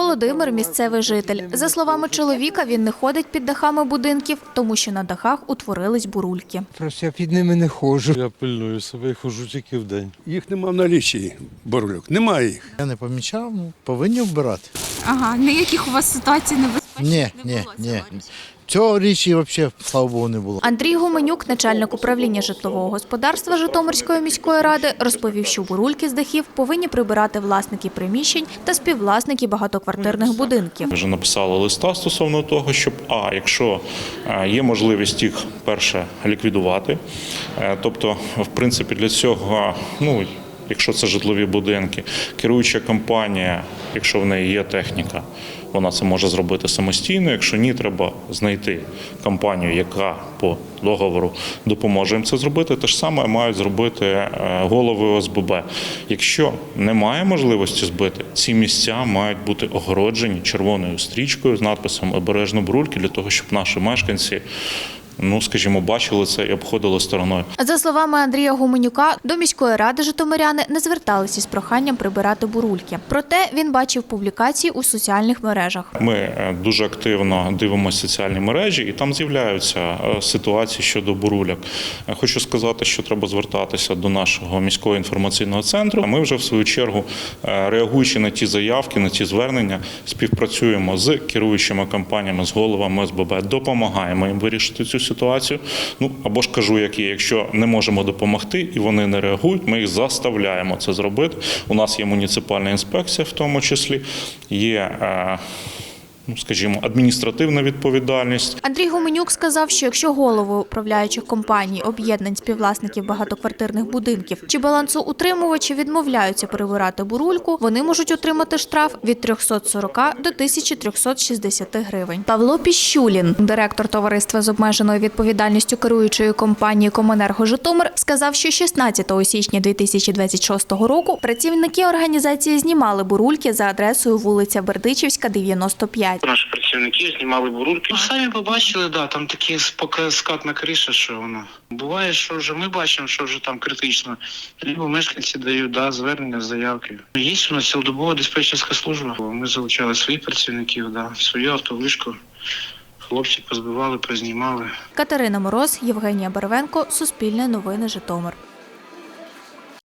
Володимир місцевий житель. За словами чоловіка, він не ходить під дахами будинків, тому що на дахах утворились бурульки. Просто я під ними не ходжу. Я пильную себе і ходжу тільки в день. Їх нема в налічі, бурульок. Немає їх. Я не помічав, ну, повинні вбирати. Ага, ніяких у вас ситуацій небезпечних Ні, не ні, було ні. сьогодні? Цього річі взагалі, слава Богу, не було. Андрій Гуменюк, начальник управління житлового господарства Житомирської міської ради, розповів, що бурульки з дахів повинні прибирати власники приміщень та співвласники багатоквартирних будинків. Ми вже написали листа стосовно того, щоб а якщо е, є можливість їх перше ліквідувати, е, тобто, в принципі, для цього, ну якщо це житлові будинки, керуюча компанія, якщо в неї є техніка, вона це може зробити самостійно. Якщо ні, треба знайти компанію, яка по договору допоможе їм це зробити. Те ж саме мають зробити е, голови ОСББ. Якщо немає можливості збити, ці місця мають бути огороджені червоною стрічкою з надписом Обережно брульки для того, щоб наші мешканці, ну скажімо, бачили це і обходили стороною. За словами Андрія Гуменюка, до міської ради житомиряни не зверталися з проханням прибирати бурульки. Проте він бачив публікації у соціальних мережах. Ми е, дуже активно дивимося соціальні мережі, і там з'являються е, ситуації щодо бурульок. Е, Хочу сказати, що треба звертатися до нашого міського інформаційного центру. Ми вже в свою чергу, реагуючи на ті заявки, на ті звернення, співпрацюємо з керуючими компаніями, з головами СББ, допомагаємо їм вирішити цю ситуацію. Ну або ж кажу, як є, якщо не можемо допомогти і вони не реагують, ми їх заставляємо це зробити. У нас є муніципальна інспекція, в тому числі є. Ну, скажімо, адміністративна відповідальність. Андрій Гуменюк сказав, що якщо голови управляючих компаній, об'єднань співвласників багатоквартирних будинків чи балансоутримувачі відмовляються прибирати бурульку, вони можуть отримати штраф від 340 до 1360 гривень. Павло Піщулін, директор товариства з обмеженою відповідальністю керуючої компанії Комунерго Житомир, сказав, що 16 січня 2026 року працівники організації знімали бурульки за адресою вулиця Бердичівська, 95. Наші працівники знімали бурульки. Ну, самі побачили, да, там такі поки скатна криша, що воно. Буває, що вже ми бачимо, що вже там критично. Либо мешканці дають да, звернення, заявки. Є у нас цілодобова диспетчерська служба. Ми залучали своїх працівників, да, свою автовишку. Хлопці позбивали, познімали. Катерина Мороз, Євгенія Барвенко, Суспільне новини Житомир.